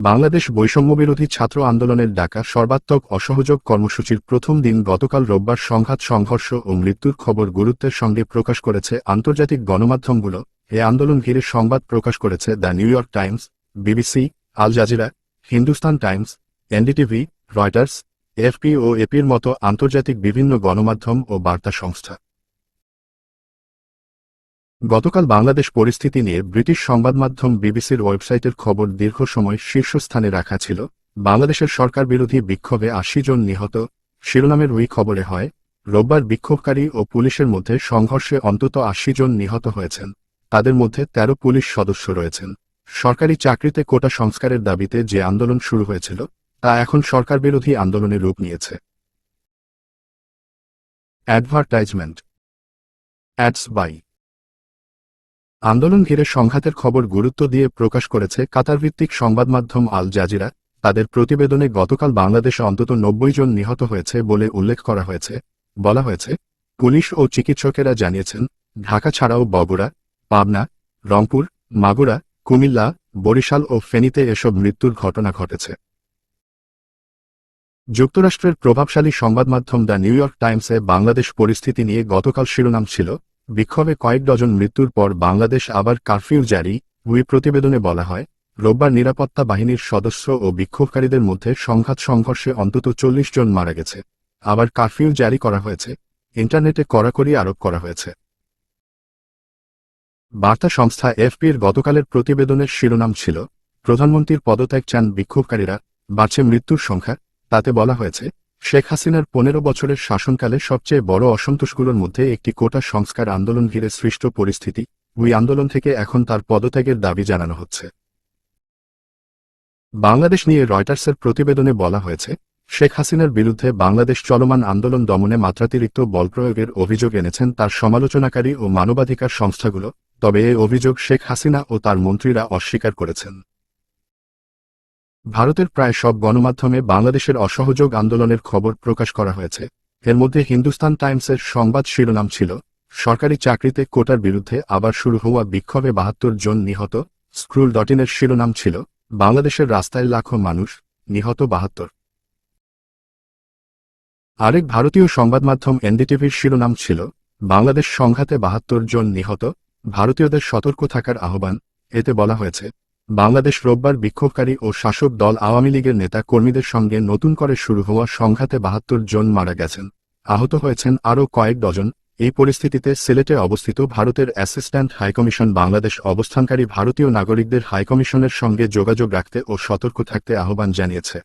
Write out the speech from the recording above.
বাংলাদেশ বৈষম্যবিরোধী ছাত্র আন্দোলনের ডাকা সর্বাত্মক অসহযোগ কর্মসূচির প্রথম দিন গতকাল রোববার সংঘাত, সংঘর্ষ ও মৃত্যুর খবর গুরুত্বের সঙ্গে প্রকাশ করেছে আন্তর্জাতিক গণমাধ্যমগুলো। এ আন্দোলন ঘিরে সংবাদ প্রকাশ করেছে the New York Times, BBC, Al Jazeera, Hindustan Times, NDTV, Reuters AFP ও এপির মতো আন্তর্জাতিক বিভিন্ন গণমাধ্যম ও বার্তা সংস্থা। গতকাল বাংলাদেশ পরিস্থিতি নিয়ে ব্রিটিশ সংবাদমাধ্যম বিবিসির ওয়েবসাইটের খবর দীর্ঘ সময় শীর্ষস্থানে রাখা ছিল। বাংলাদেশের সরকার বিরোধী বিক্ষোভে আশি জন নিহত। শিরোনামের ওই খবরে হয়, রোববার বিক্ষোভকারী ও পুলিশের মধ্যে সংঘর্ষে অন্তত আশি জন নিহত হয়েছেন। তাদের মধ্যে ১৩ পুলিশ সদস্য রয়েছেন। সরকারি চাকরিতে কোটা সংস্কারের দাবিতে যে আন্দোলন শুরু হয়েছিল, তা এখন সরকার বিরোধী আন্দোলনে রূপ নিয়েছে। অ্যাডভার্টাইজমেন্ট। Ads by. আন্দোলন ঘিরে সংঘাতের খবর গুরুত্ব দিয়ে প্রকাশ করেছে কাতারভিত্তিক সংবাদমাধ্যম আল জাজিরা। তাদের প্রতিবেদনে গতকাল বাংলাদেশে অন্তত নব্বই জন নিহত হয়েছে বলে উল্লেখ করা হয়েছে। বলা হয়েছে, পুলিশ ও চিকিৎসকেরা জানিয়েছেন, ঢাকা ছাড়াও বগুড়া, পাবনা, রংপুর, মাগুরা, কুমিল্লা, বরিশাল ও ফেনীতে এসব মৃত্যুর ঘটনা ঘটেছে। যুক্তরাষ্ট্রের প্রভাবশালী সংবাদমাধ্যম দ্য নিউ ইয়র্ক টাইমসে বাংলাদেশ পরিস্থিতি নিয়ে গতকাল শিরোনাম ছিল বিক্ষোভে কয়েক ডজন মৃত্যুর পর বাংলাদেশ আবার কারফিউ জারি উই প্রতিবেদনে বলা হয়, রোববার নিরাপত্তা বাহিনীর সদস্য ও বিক্ষোভকারীদের মধ্যে সংঘাত সংঘর্ষে অন্তত চল্লিশ জন মারা গেছে। আবার কারফিউ জারি করা হয়েছে, ইন্টারনেটে কড়াকড়ি আরোপ করা হয়েছে। বার্তা সংস্থা এফপির গতকালের প্রতিবেদনের শিরোনাম ছিল, প্রধানমন্ত্রীর পদত্যাগ চান বিক্ষোভকারীরা, বাড়ছে মৃত্যুর সংখ্যা, তাতে বলা হয়েছে শেখ হাসিনার পনেরো বছরের শাসনকালে সবচেয়ে বড় অসন্তোষগুলোর মধ্যে একটি কোটা সংস্কার আন্দোলন ঘিরে সৃষ্ট পরিস্থিতি। ওই আন্দোলন থেকে এখন তার পদত্যাগের দাবি জানানো হচ্ছে। বাংলাদেশ নিয়ে রয়টার্সের প্রতিবেদনে বলা হয়েছে, শেখ হাসিনার বিরুদ্ধে বাংলাদেশ চলমান আন্দোলন দমনে মাত্রাতিরিক্ত বল প্রয়োগের অভিযোগ এনেছেন তার সমালোচনাকারী ও মানবাধিকার সংস্থাগুলো, তবে এ অভিযোগ শেখ হাসিনা ও তার মন্ত্রীরা অস্বীকার করেছেন। ভারতের প্রায় সব গণমাধ্যমে বাংলাদেশের অসহযোগ আন্দোলনের খবর প্রকাশ করা হয়েছে। এর মধ্যে হিন্দুস্তান টাইমসের সংবাদ শিরোনাম ছিল, সরকারি চাকরিতে কোটার বিরুদ্ধে আবার শুরু হওয়া বিক্ষোভে বাহাত্তর জন নিহত, স্ক্রুল ডটিনের শিরোনাম ছিল, বাংলাদেশের রাস্তায় লাখো মানুষ, নিহত বাহাত্তর। আরেক ভারতীয় সংবাদমাধ্যম এনডিটিভির শিরোনাম ছিল, বাংলাদেশ সংঘাতে বাহাত্তর জন নিহত, ভারতীয়দের সতর্ক থাকার আহ্বান, এতে বলা হয়েছে বাংলাদেশ রোববার বিক্ষোভকারী ও শাসক দল আওয়ামী লীগের নেতা কর্মীদের সঙ্গে নতুন করে শুরু হওয়া সংঘাতে বাহাত্তর জন মারা গেছেন। আহত হয়েছেন আরও কয়েক ডজন। এই পরিস্থিতিতে সিলেটে অবস্থিত ভারতের অ্যাসিস্ট্যান্ট হাইকমিশন বাংলাদেশ অবস্থানকারী ভারতীয় নাগরিকদের হাইকমিশনের সঙ্গে যোগাযোগ রাখতে ও সতর্ক থাকতে আহ্বান জানিয়েছে।